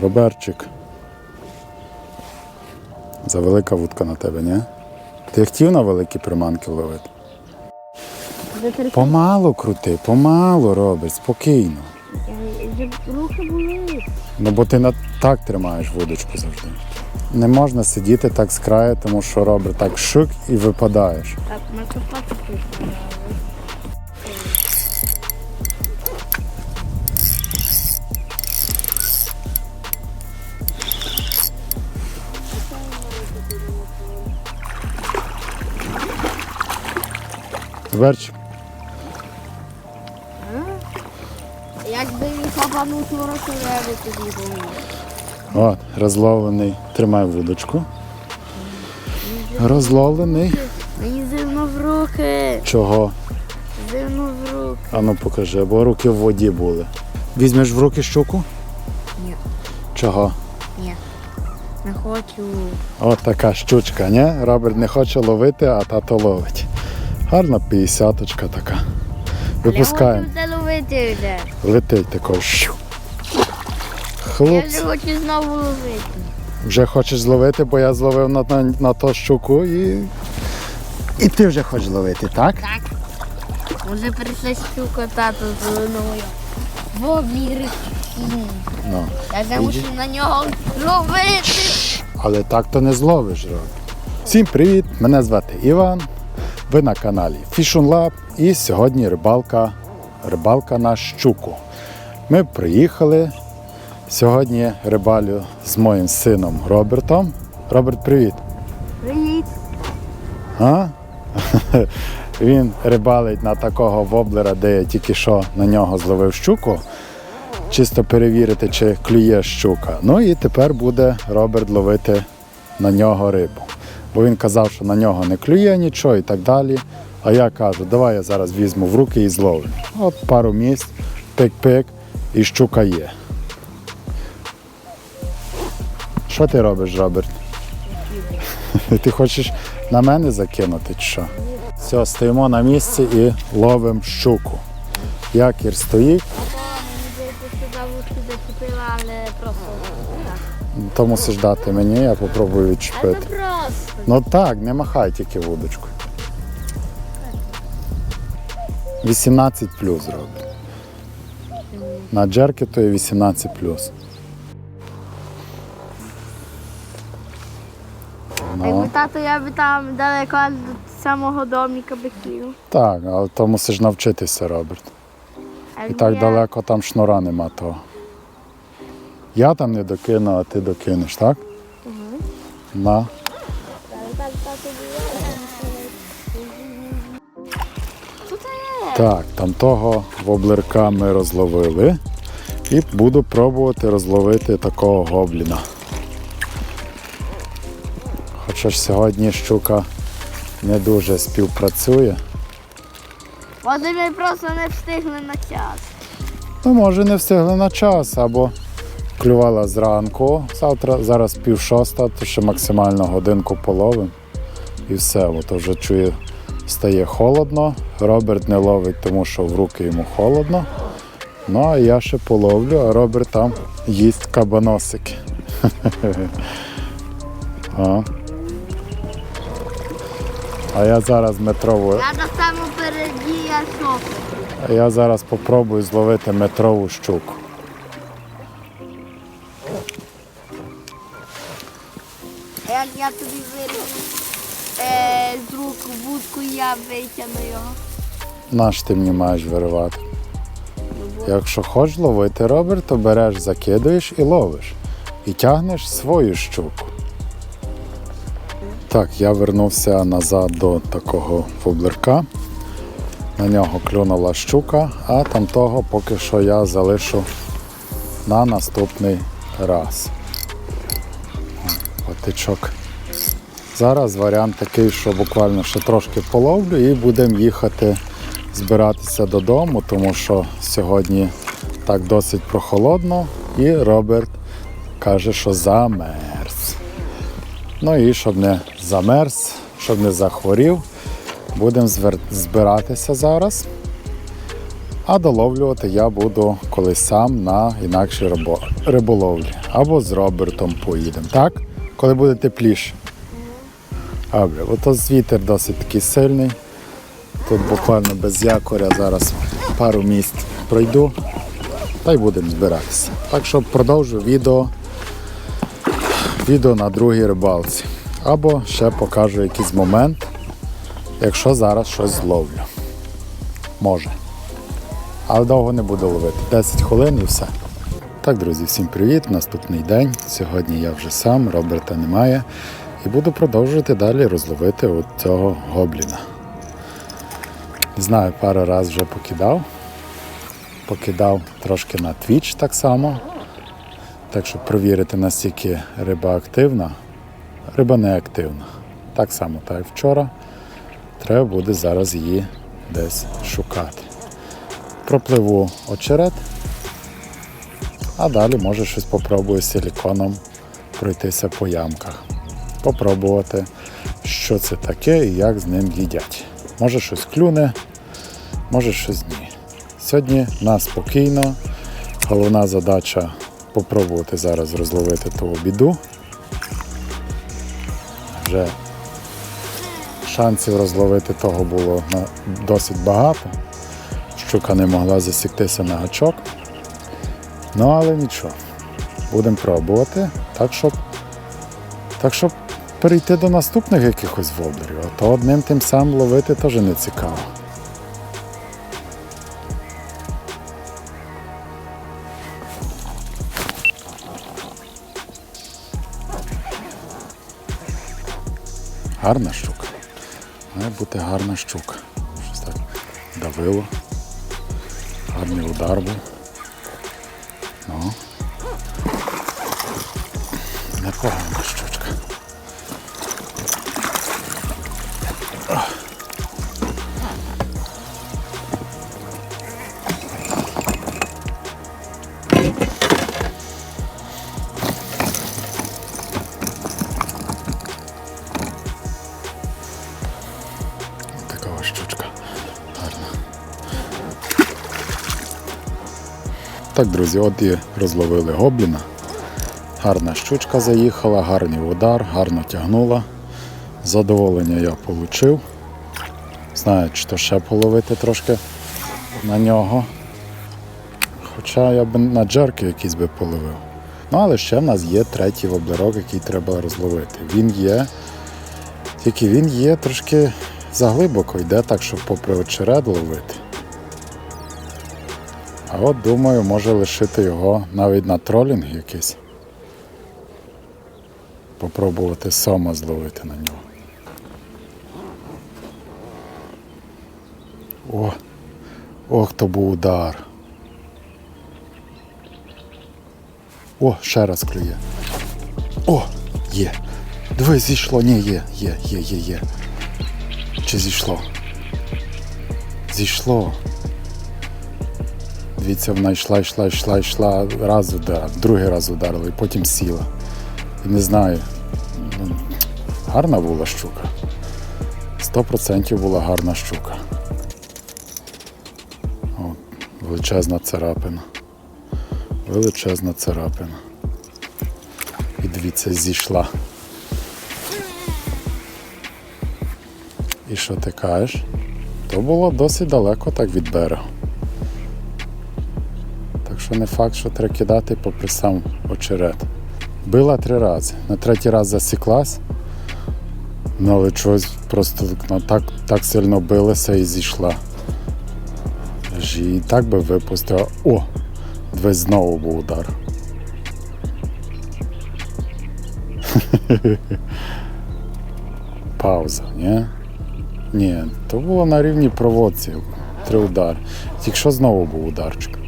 Роберчик. Завелика вудка на тебе, ні? Ти хотів на великі приманки ловити? Помалу крути, помалу робиш, спокійно. Руки були. Ну бо ти на так тримаєш вудочку завжди. Не можна сидіти так з краю, тому що робить так шик і випадаєш. Так, накопати тут. Верчик. Якби він хапанув то я би тоді був. От, розловлений. Тримай вудочку. Розловлений. Мені зимно в руки. Чого? Зимно в руки. Ану покажи, бо руки в воді були. Візьмеш в руки щуку? Ні. Чого? Ні. Не хочу. От така щучка, ні? Роберт не хоче ловити, а тато ловить. Гарна п'ятдесяточка така. Випускаємо. Ловити вже. Летить тако. Щу. Я вже хочу знову ловити. вже хочеш зловити, бо я зловив на, на, на то щуку і. І ти вже хочеш ловити, так? Так. Може прийшла щука тато зеленою. В обміри. Ну. Я мушу на нього ловити. Але так то не зловиш, Роб. Всім привіт! Мене звати Іван. Ви на каналі Fishing Lab і сьогодні рибалка, рибалка на щуку. Ми приїхали. Сьогодні рибалю з моїм сином Робертом. Роберт, привіт! Привіт. А? Він рибалить на такого воблера, де я тільки що на нього зловив щуку. Чисто перевірити, чи клює щука. Ну і тепер буде Роберт ловити на нього рибу. Бо він казав, що на нього не клює нічого і так далі. А я кажу, давай я зараз візьму в руки і зловлю. От пару місць, пик-пик, і щука є. Що ти робиш, Роберт? Ти хочеш на мене закинути чи що? Все, стоїмо на місці і ловимо щуку. Якір стоїть, то мусиш дати мені, я попробую відчепити. Ну так, не махай тільки вудочкою. 18 плюс робить. На джерки то є 18 плюс. Якби Ну, тато, я би там далеко до самого доміка би так, але то мусиш навчитися, Роберт. І так я- далеко там шнура нема того. Я там не докину, а ти докинеш, так? На. Так, там того воблерка ми розловили. І буду пробувати розловити такого гобліна. Хоча ж сьогодні щука не дуже співпрацює. Може ми просто не встигли на час. Ну, може, не встигли на час, або клювала зранку. Завтра зараз пів шоста, то ще максимально годинку половим. І все, от вже чую, стає холодно. Роберт не ловить, тому що в руки йому холодно. Ну, а я ще половлю, а Роберт там їсть кабаносики. А. А я зараз метрову. Я на самому переді я. А я зараз попробую зловити метрову щуку. Як я тобі вирву е, з рук вудку, я витягну його. Наш ти мені маєш виривати. Якщо хочеш ловити, Роберт, то береш, закидуєш і ловиш. І тягнеш свою щуку. Так, я вернувся назад до такого воблерка. На нього клюнула щука, а там того поки що я залишу на наступний раз. Патичок. Зараз варіант такий, що буквально ще трошки половлю і будемо їхати збиратися додому, тому що сьогодні так досить прохолодно, і Роберт каже, що замерз. Ну і щоб не замерз, щоб не захворів, будемо збиратися зараз. А доловлювати я буду колись сам на інакшій рибо- риболовлі. Або з Робертом поїдемо, так? Коли буде тепліше. Добре, ото вітер досить такий сильний. Тут буквально без якоря зараз пару місць пройду та й будемо збиратися. Так що продовжу відео, відео на другій рибалці. Або ще покажу якийсь момент, якщо зараз щось зловлю. Може. Але довго не буду ловити. 10 хвилин і все. Так, друзі, всім привіт! Наступний день. Сьогодні я вже сам, Роберта немає. І буду продовжувати далі розловити от цього гобліна. Не знаю, пару разів вже покидав. Покидав трошки на Twitch так само. Так щоб перевірити, наскільки риба активна, риба не активна. Так само, так як вчора. Треба буде зараз її десь шукати. Пропливу очерет, а далі може щось попробую силіконом пройтися по ямках. Попробувати, що це таке і як з ним їдять. Може щось клюне, може щось ні. Сьогодні в нас спокійно. Головна задача попробувати зараз розловити ту біду. Вже шансів розловити того було досить багато. Щука не могла засіктися на гачок. Ну, але нічого. Будемо пробувати. Так, щоб, так, щоб перейти до наступних якихось воблерів. А то одним тим самим ловити теж не цікаво. Гарна щука. Має бути гарна щука. Щось так давило. Гарний удар був. Ну. Непогана Так, друзі, от і розловили гобліна. Гарна щучка заїхала, гарний удар, гарно тягнула. Задоволення я отримав. Знаю, то ще половити трошки на нього. Хоча я б на джерки якийсь би половив. Ну, але ще в нас є третій воблерок, який треба розловити. Він є, тільки він є трошки заглибоко, йде так, щоб попри очеред ловити. А от думаю, може лишити його навіть на тролінг якийсь. Попробувати сома зловити на нього. О! Ох, то був удар. О, ще раз клює. О, є. Дивись, зійшло. Ні, є, є, є, є, є. Чи зійшло? Зійшло. Дивіться, вона йшла, йшла, йшла, йшла, раз удар, другий раз ударила і потім сіла. Не знаю. ну, Гарна була щука. Сто процентів була гарна щука. О, величезна царапина. Величезна царапина. І дивіться, зійшла. І що ти кажеш? То було досить далеко так від берегу. Що не факт, що треба кидати попри сам очерет. Била три рази. На третій раз засіклась. Ну, але чогось просто ну, так, так сильно билася і зійшла. І так би випустила. О! Дивись, знову був удар. Пауза, ні? Ні, то було на рівні проводці. Три удари. Тільки що знову був ударчик.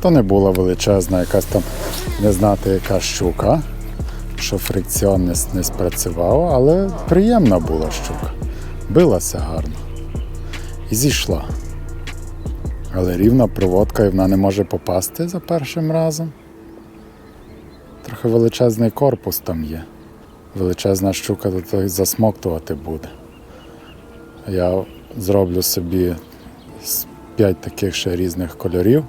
То не була величезна якась там, не знати, яка щука, що фрикціон не, не спрацював, але приємна була щука. Билася гарно. І зійшла. Але рівна проводка і вона не може попасти за першим разом. Трохи величезний корпус там є. Величезна щука того засмоктувати буде. Я зроблю собі з 5 таких ще різних кольорів.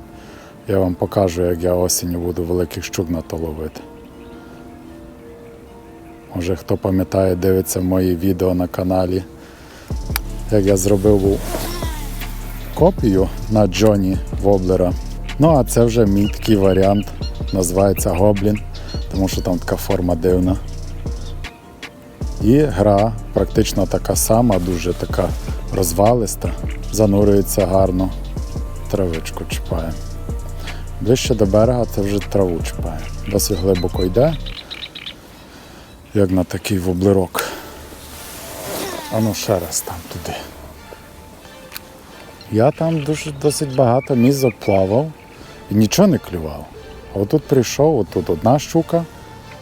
Я вам покажу, як я осінню буду великих щук на то ловити. Може хто пам'ятає, дивиться мої відео на каналі, як я зробив копію на Джоні Воблера. Ну, а це вже мій такий варіант. Називається Гоблін, тому що там така форма дивна. І гра практично така сама, дуже така розвалиста, занурюється гарно, травичку чіпає. Ближче до берега це вже траву чіпає. Досить глибоко йде, як на такий воблерок. А ну ще раз там туди. Я там дуже досить багато місць заплавав і нічого не клював. А отут прийшов, отут одна щука,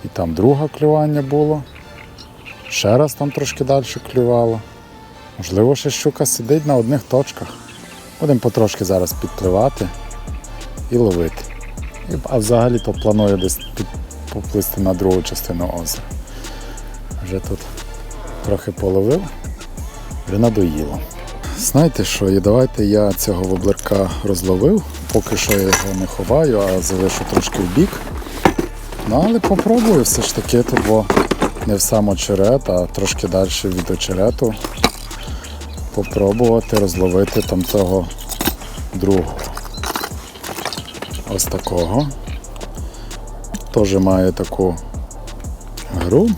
і там друге клювання було. Ще раз там трошки далі клювало. Можливо, ще щука сидить на одних точках. Будемо потрошки зараз підпливати і ловити. А взагалі то планую десь під, поплисти на другу частину озера. Вже тут трохи половив, вже надоїло. Знаєте що, і давайте я цього воблерка розловив, поки що я його не ховаю, а залишу трошки в бік. Ну, але попробую все ж таки, бо не в сам очерет, а трошки далі від очерету попробувати розловити там того другого. Ось такого. Теж має таку гру,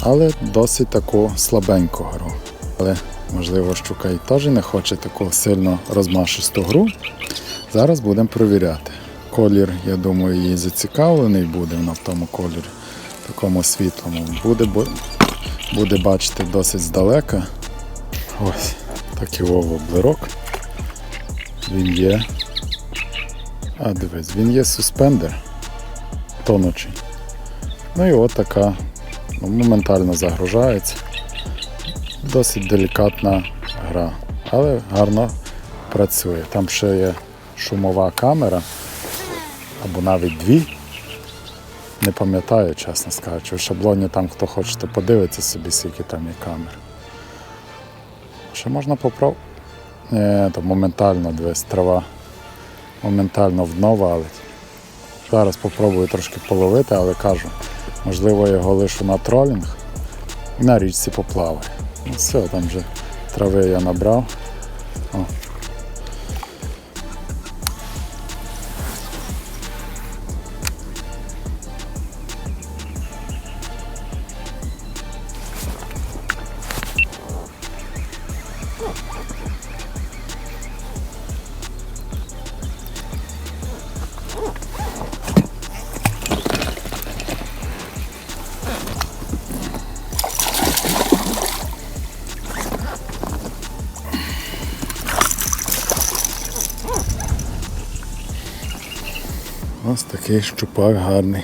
але досить таку слабеньку гру. Але можливо щука і теж не хоче таку сильно розмашисту гру. Зараз будемо перевіряти. Колір, я думаю, її зацікавлений буде вона в тому кольорі, такому світлому. Буде, буде бачити досить здалека. Ось такий воблерок. Він є. А дивись, він є суспендер тонучий. Ну і от така ну, моментально загружається. Досить делікатна гра, але гарно працює. Там ще є шумова камера, або навіть дві. Не пам'ятаю, чесно скажучи. В шаблоні там, хто хоче, то подивиться собі, скільки там є камер. Ще можна попробувати. То моментально дивись, трава. Моментально в дно валить. Зараз попробую трошки половити, але кажу, можливо, його лишу на тролінг на річці поплаваю. Ну все, там вже трави я набрав. О. Ось такий щупак гарний.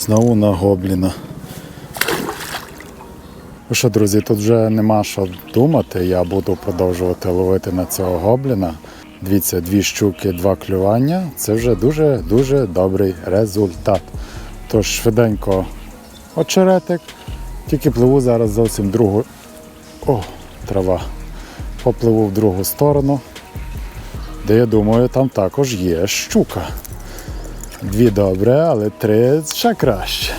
Знову на гобліна. Ну що, друзі, тут вже нема що думати. Я буду продовжувати ловити на цього гобліна. Дивіться, дві щуки, два клювання. Це вже дуже-дуже добрий результат. Тож швиденько очеретик. Тільки пливу зараз зовсім другу. О, трава. Попливу в другу сторону. Де я думаю, там також є щука. Дві добре, але три ще краще.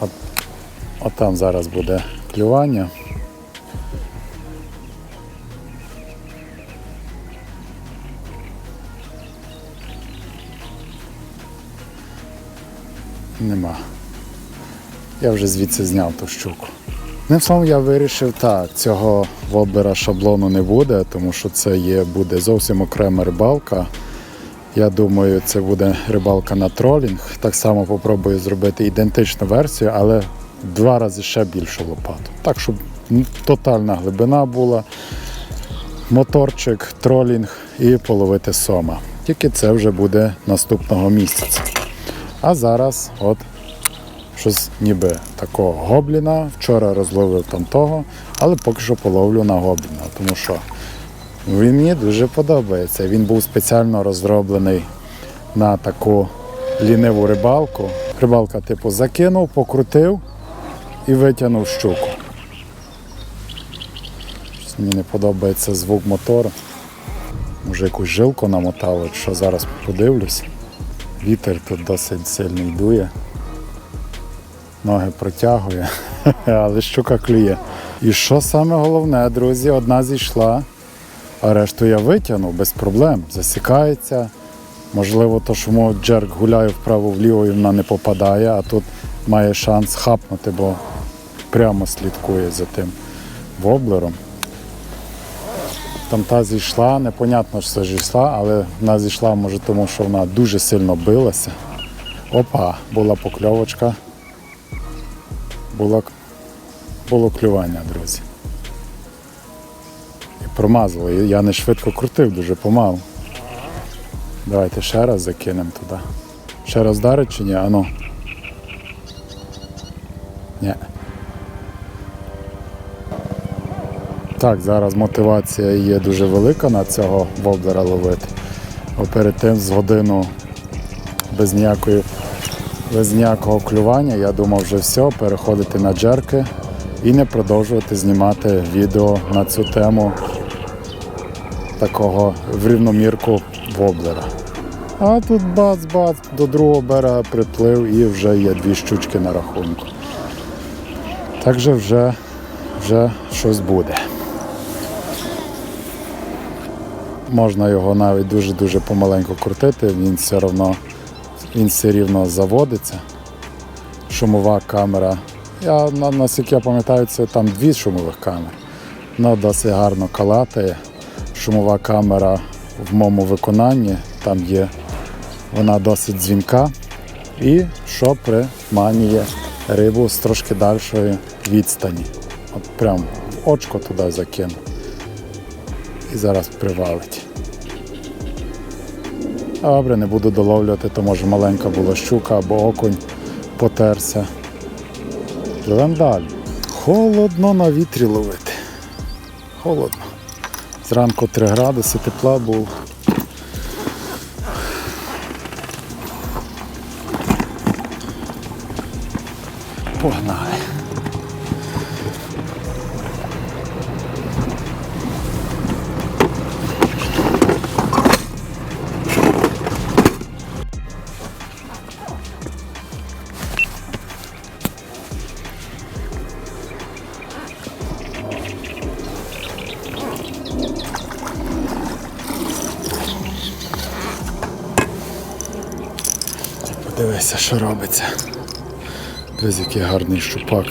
От, от там зараз буде клювання. Нема. Я вже звідси зняв ту щуку. Ним словом, я вирішив, так, цього воблера шаблону не буде, тому що це є, буде зовсім окрема рибалка. Я думаю, це буде рибалка на тролінг. Так само попробую зробити ідентичну версію, але в два рази ще більшу лопату. Так, щоб тотальна глибина була, моторчик, тролінг і половити сома. Тільки це вже буде наступного місяця. А зараз от щось ніби такого гобліна. Вчора розловив там того, але поки що половлю на гобліна, тому що він мені дуже подобається. Він був спеціально розроблений на таку ліниву рибалку. Рибалка, типу, закинув, покрутив і витягнув щуку. Мені не подобається звук мотору. Може якусь жилку намотав, от що зараз подивлюсь. Вітер тут досить сильний дує. Ноги протягує, але щука клює. І що саме головне, друзі, одна зійшла, а решту я витягнув без проблем. Засікається. Можливо, то, що мов джерк гуляє вправо-вліво і вона не попадає, а тут має шанс хапнути, бо прямо слідкує за тим воблером. Там та зійшла, непонятно, що зійшла, але вона зійшла, може, тому що вона дуже сильно билася. Опа, була покльовочка. Було, було клювання, друзі. Промазало. Я не швидко крутив, дуже помалу. Давайте ще раз закинемо туди. Ще раз вдарить чи ні? Ану. Ні. Так, зараз мотивація є дуже велика на цього воблера ловити. Бо перед тим з годину без ніякої без ніякого клювання я думав вже все, переходити на джерки і не продовжувати знімати відео на цю тему такого в рівномірку воблера. А тут бац-бац, до другого берега приплив і вже є дві щучки на рахунку. Так же вже, вже щось буде. Можна його навіть дуже-дуже помаленьку крутити, він все одно він все рівно заводиться. Шумова камера. Я, наскільки я пам'ятаю, це там дві шумових камери. Вона досить гарно калатає. Шумова камера в моєму виконанні, там є вона досить дзвінка. І що приманює рибу з трошки дальшої відстані. От прям в очко туди закину. І зараз привалить. Добре, не буду доловлювати, то може маленька була щука або окунь потерся. Пливемо далі. Холодно на вітрі ловити. Холодно. Зранку 3 градуси тепла було. Погнали. Що робиться. Дивись, який гарний щупак.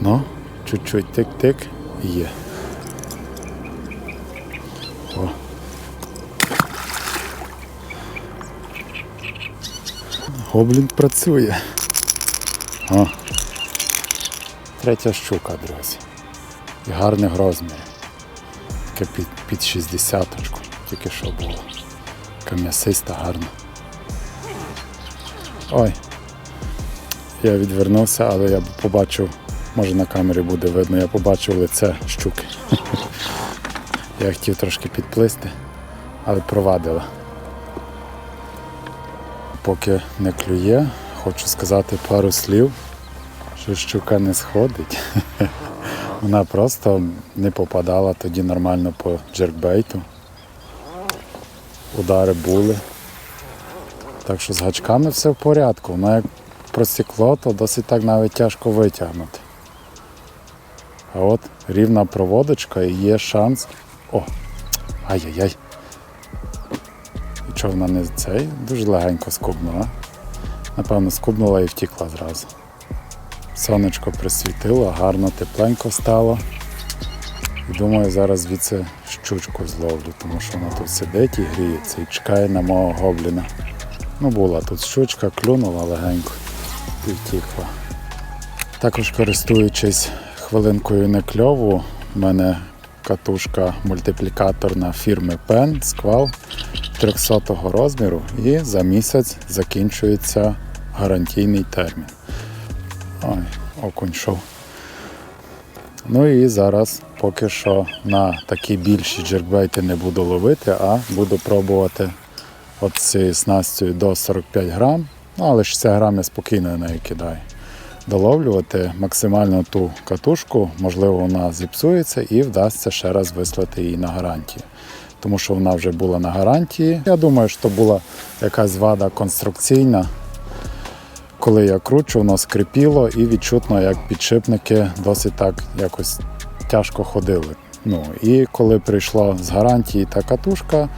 Ну, чуть-чуть тик-тик і є. О. Гоблін працює. О. Третя щука, друзі. І гарних розмірів. Таке під, під 60 тільки що було. Така м'ясиста гарна. Ой. Я відвернувся, але я побачив, може на камері буде видно, я побачив лице щуки. Я хотів трошки підплисти, але провадила. Поки не клює, хочу сказати пару слів, що щука не сходить. Вона просто не попадала тоді нормально по джеркбейту. Удари були. Так що з гачками все в порядку. Воно як просікло, то досить так навіть тяжко витягнути. А от рівна проводочка і є шанс. О! Ай-яй-яй. Чого вона не цей? Дуже легенько скубнула. Напевно, скубнула і втікла зразу. Сонечко присвітило, гарно тепленько стало. І думаю, зараз звідси щучку зловлю, тому що вона тут сидить і гріється і чекає на мого гобліна. Ну, була тут щучка, клюнула легенько і втікла. Також користуючись хвилинкою не кльову, в мене катушка мультиплікаторна фірми Pen Squall 300 розміру і за місяць закінчується гарантійний термін. Ой, окунь йшов. Ну і зараз поки що на такі більші джеркбейти не буду ловити, а буду пробувати от цією снастю до 45 грам, ну, але 60 грам я спокійно неї кидаю. доловлювати максимально ту катушку, можливо, вона зіпсується і вдасться ще раз вислати її на гарантію. Тому що вона вже була на гарантії. Я думаю, що була якась вада конструкційна. Коли я кручу, воно скрипіло і відчутно, як підшипники досить так якось тяжко ходили. Ну і коли прийшла з гарантії та катушка,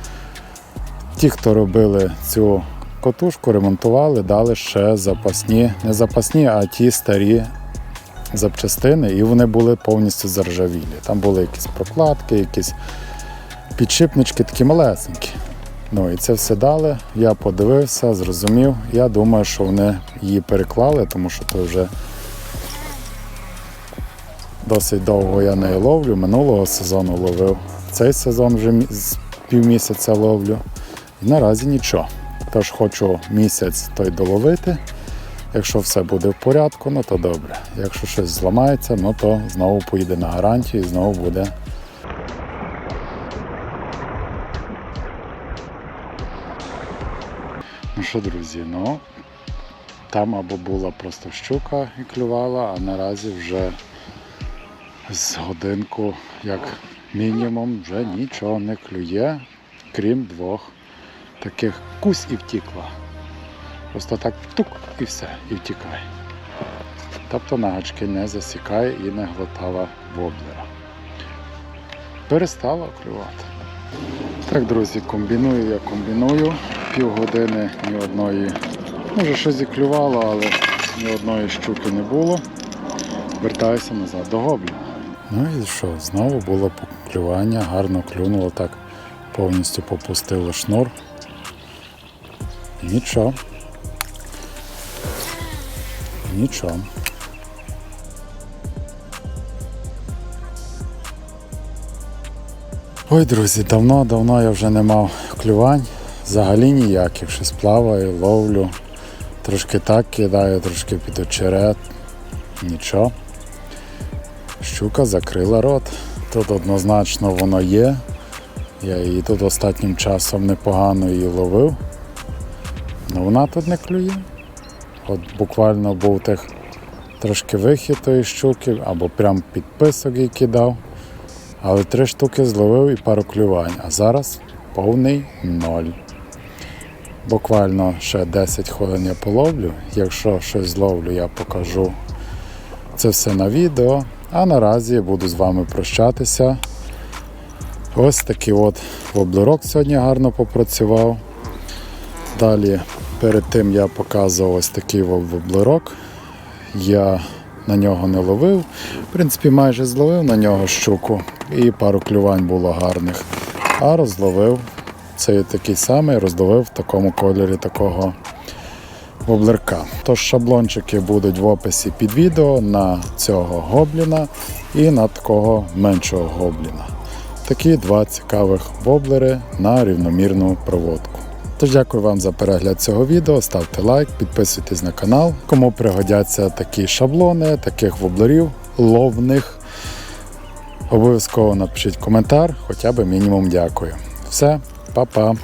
ті, хто робили цю катушку, ремонтували, дали ще запасні, не запасні, а ті старі запчастини, і вони були повністю заржавілі. Там були якісь прокладки, якісь підшипнички такі малесенькі. Ну і це все дали. Я подивився, зрозумів. Я думаю, що вони її переклали, тому що то вже досить довго я неї ловлю. Минулого сезону ловив. Цей сезон вже з півмісяця ловлю. І наразі нічого. Тож хочу місяць той доловити. Якщо все буде в порядку, ну то добре. Якщо щось зламається, ну то знову поїде на гарантію і знову буде Ну що, друзі, ну там або була просто щука і клювала, а наразі вже з годинку, як мінімум, вже нічого не клює, крім двох таких кусь і втікла. Просто так тук і все, і втікає. Тобто на гачки не засікає і не глотала воблера. Перестала клювати. Так, друзі, комбіную я комбіную. Півгодини ні одної. Може щось і клювало, але ні одної щуки не було. Вертаюся назад до гоблі. Ну і що, знову було клювання, гарно клюнуло так, повністю попустило шнур. Нічого. Нічого. Ой, друзі, давно-давно я вже не мав клювань. Взагалі ніяких. Щось плаваю, ловлю. Трошки так кидаю, трошки під очерет. Нічого. Щука закрила рот. Тут однозначно воно є. Я її тут останнім часом непогано її ловив. Вона тут не клює. От буквально був тих трошки вихід тої щуки, або прям під писок їй кидав. Але три штуки зловив і пару клювань, а зараз повний ноль. Буквально ще 10 хвилин я половлю. Якщо щось зловлю, я покажу це все на відео. А наразі я буду з вами прощатися. Ось такий от воблерок сьогодні гарно попрацював. Далі перед тим я показував ось такий воблерок. Я на нього не ловив. В принципі, майже зловив на нього щуку і пару клювань було гарних. А розловив цей такий самий, розловив в такому кольорі такого воблерка. Тож шаблончики будуть в описі під відео на цього гобліна і на такого меншого гобліна. Такі два цікавих воблери на рівномірну проводку. Тож дякую вам за перегляд цього відео. Ставте лайк, підписуйтесь на канал. Кому пригодяться такі шаблони, таких воблерів ловних. Обов'язково напишіть коментар, хоча б мінімум дякую. Все, па-па.